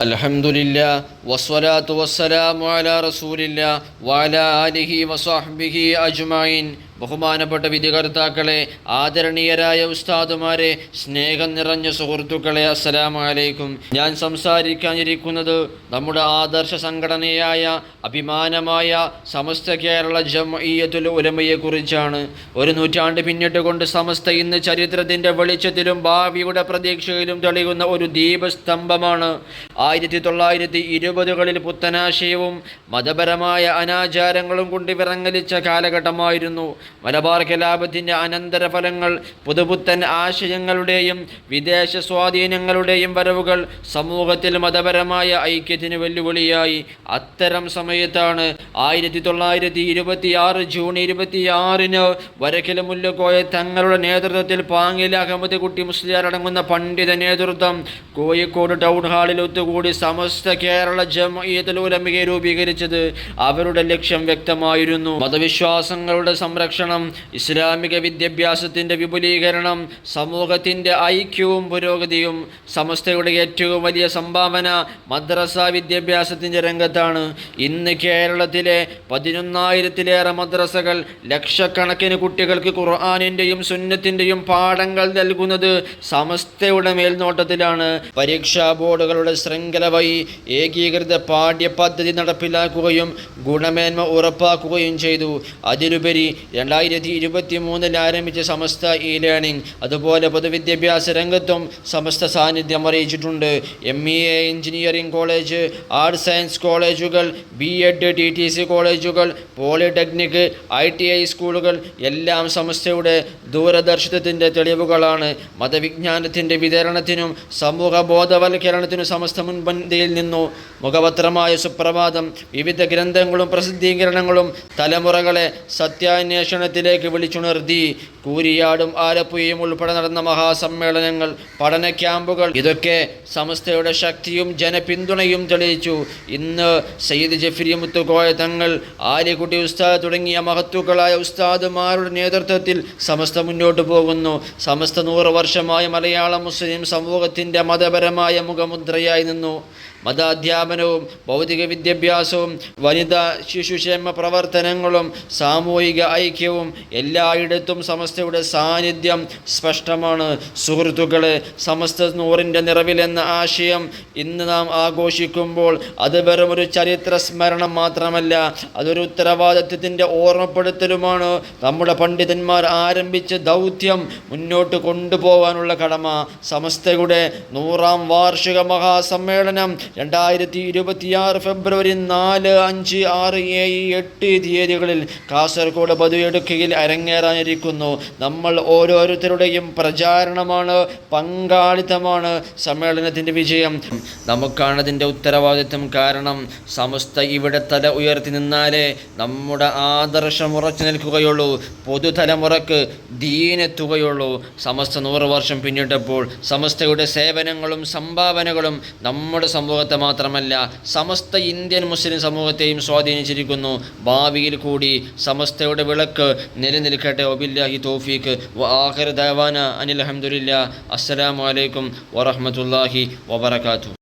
അലഹമുല്ല വസ്വലാത്തു വസ്സലാമു അല റസൂലില്ല വാല അലിഹി വസാഹ്ബിഹി അജ്മൈൻ ബഹുമാനപ്പെട്ട വിധികർത്താക്കളെ ആദരണീയരായ ഉസ്താദുമാരെ സ്നേഹം നിറഞ്ഞ സുഹൃത്തുക്കളെ അസ്സലാമു അലൈക്കും ഞാൻ സംസാരിക്കാനിരിക്കുന്നത് നമ്മുടെ ആദർശ സംഘടനയായ അഭിമാനമായ സമസ്ത കേരള ജംഇയ്യത്തുൽ ഉലമയെക്കുറിച്ചാണ് ഒരു നൂറ്റാണ്ട് പിന്നിട്ട് കൊണ്ട് സമസ്ത ഇന്ന് ചരിത്രത്തിന്റെ വെളിച്ചത്തിലും ഭാവിയുടെ പ്രതീക്ഷയിലും തെളിയുന്ന ഒരു ദീപസ്തംഭമാണ്. ആയിരത്തി തൊള്ളായിരത്തി ഇരുപതുകളിൽ പുത്തനാശയവും മതപരമായ അനാചാരങ്ങളും കൊണ്ട് വിറങ്ങലിച്ച കാലഘട്ടമായിരുന്നു. മലബാർ കലാപത്തിന്റെ അനന്തരഫലങ്ങൾ പുതുപുത്തൻ ആശയങ്ങളുടെയും വിദേശ സ്വാധീനങ്ങളുടെയും വരവുകൾ സമൂഹത്തിൽ മതപരമായ ഐക്യത്തിന് വെല്ലുവിളിയായി. അത്തരം സമയത്താണ് ആയിരത്തി തൊള്ളായിരത്തി ഇരുപത്തി ആറ് ജൂൺ ഇരുപത്തിയാറിന് വരക്കില മുല്ലക്കോയ തങ്ങളുടെ നേതൃത്വത്തിൽ പാങ്ങിൽ അഹമ്മദ് കുട്ടി മുസ്ലിയാർ അടങ്ങുന്ന പണ്ഡിത നേതൃത്വം കോഴിക്കോട് ടൗൺ ഹാളിൽ ഒത്തുകൂടി സമസ്ത കേരള ജമയത്തിൽ രൂപീകരിച്ചത് അവരുടെ ലക്ഷ്യം വ്യക്തമായിരുന്നു. മതവിശ്വാസങ്ങളുടെ സംരക്ഷണം ഇസ്ലാമിക വിദ്യാഭ്യാസത്തിന്റെ വിപുലീകരണം സമൂഹത്തിന്റെ ഐക്യവും പുരോഗതിയും സമസ്തയുടെ ഏറ്റവും വലിയ സംഭാവന മദ്രസ വിദ്യാഭ്യാസത്തിന്റെ രംഗത്താണ്. ഇന്ന് കേരളത്തിലെ പതിനൊന്നായിരത്തിലേറെ മദ്രസകൾ ലക്ഷക്കണക്കിന് കുട്ടികൾക്ക് ഖുർആാനിന്റെയും സുന്നത്തിന്റെയും പാഠങ്ങൾ നൽകുന്നത് സമസ്തയുടെ മേൽനോട്ടത്തിലാണ്. പരീക്ഷാ ബോർഡുകളുടെ ശൃംഖല വഴി ഏകീകൃത പാഠ്യപദ്ധതി നടപ്പിലാക്കുകയും ഗുണമേന്മ ഉറപ്പാക്കുകയും ചെയ്തു. അതിലുപരി രണ്ടായിരത്തി ഇരുപത്തി മൂന്നിൽ ആരംഭിച്ച സമസ്ത ഇ ലേണിംഗ് അതുപോലെ പൊതുവിദ്യാഭ്യാസ രംഗത്തും സമസ്ത സാന്നിധ്യം അറിയിച്ചിട്ടുണ്ട്. M E A engineering college arts science കോളേജുകൾ B Ed T T C കോളേജുകൾ പോളിടെക്നിക് ഐ ടി ഐ സ്കൂളുകൾ എല്ലാം സമസ്തയുടെ ദൂരദർശിത്വത്തിന്റെ തെളിവുകളാണ്. മതവിജ്ഞാനത്തിന്റെ വിതരണത്തിനും സമൂഹ ബോധവൽക്കരണത്തിനും സമസ്ത മുൻപന്തിയിൽ നിന്നു മുഖപത്രമായ സുപ്രഭാതം വിവിധ ഗ്രന്ഥങ്ങളും പ്രസിദ്ധീകരണങ്ങളും തലമുറകളെ സത്യാന്വേഷണത്തിലേക്ക് വിളിച്ചുണർത്തി കൂരിയാടും ആലപ്പുഴയും ഉൾപ്പെടെ നടന്ന മഹാസമ്മേളനങ്ങൾ പഠന ക്യാമ്പുകൾ ഇതൊക്കെ സംസ്ഥയുടെ ശക്തിയും ജനപിന്തുണയും തെളിയിച്ചു. ഇന്ന് സയ്യിദ് ജഫരി മുത്തുകോയ തങ്ങൾ ആലിക്കുട്ടി ഉസ്താദ് തുടങ്ങിയ മഹത്തുക്കളായ ഉസ്താദുമാരുടെ നേതൃത്വത്തിൽ സമസ്ത മുന്നോട്ട് പോകുന്നു. സമസ്ത നൂറ് വർഷമായി മലയാള മുസ്ലിം സമൂഹത്തിന്റെ മതപരമായ മുഖമുദ്രയായി നിന്നു. മതാധ്യാപനവും ഭൗതിക വിദ്യാഭ്യാസവും വനിതാ ശിശുക്ഷേമ പ്രവർത്തനങ്ങളും സാമൂഹിക ഐക്യവും എല്ലായിടത്തും സമസ്തയുടെ സാന്നിധ്യം സ്പഷ്ടമാണ്. സുഹൃത്തുക്കളെ സമസ്ത നൂറിന്റെ നിറവിലെന്ന ആശയം ഇന്ന് നാം ആഘോഷിക്കുമ്പോൾ അത് വെറും ഒരു ചരിത്ര സ്മരണം മാത്രമല്ല അതൊരു ഉത്തരവാദിത്വത്തിന്റെ ഓർമ്മപ്പെടുത്തലുമാണ്. നമ്മുടെ പണ്ഡിതന്മാർ ആരംഭിച്ച ദൗത്യം മുന്നോട്ട് കൊണ്ടുപോകാനുള്ള കടമ. സമസ്തയുടെ നൂറാം വാർഷിക മഹാസമ്മേളനം രണ്ടായിരത്തി ഇരുപത്തിയാറ് ഫെബ്രുവരി നാല് അഞ്ച് ആറ് ഏഴ് എട്ട് തീയതികളിൽ കാസർഗോഡ് ബതുയെടുക്കയിൽ അരങ്ങേറാനിരിക്കുന്നു. നമ്മൾ ഓരോരുത്തരുടെയും പ്രചാരണമാണ് പങ്കാളിത്തമാണ് സമ്മേളനത്തിന്റെ വിജയം. നമുക്കാണതിന്റെ ഉത്തരവാദിത്വം. കാരണം സമസ്ത ഇവിടെ തല ഉയർത്തി നിന്നാലേ നമ്മുടെ ആദർശം ഉറച്ചു നിൽക്കുകയുള്ളൂ. പുതുതലമുറക്ക് ദീനെത്തുകയുള്ളൂ. സമസ്ത നൂറ് വർഷം പിന്നിട്ടപ്പോൾ സമസ്തയുടെ സേവനങ്ങളും സംഭാവനകളും നമ്മുടെ സമൂഹത്തെ മാത്രമല്ല സമസ്ത ഇന്ത്യൻ മുസ്ലിം സമൂഹത്തെയും സ്വാധീനിച്ചിരിക്കുന്നു. ഭാവിയിൽ കൂടി സമസ്തയുടെ വിളക്ക് നിലനിൽക്കട്ടെ. ഒബില്ലാഹി തോഫീക്ക് ആഖിർ ദവാന അനിൽ അഹമ്മദില്ല അസ്സലാമു അലൈക്കും വറഹ്മത്തുള്ളാഹി വബറകാതുഹു.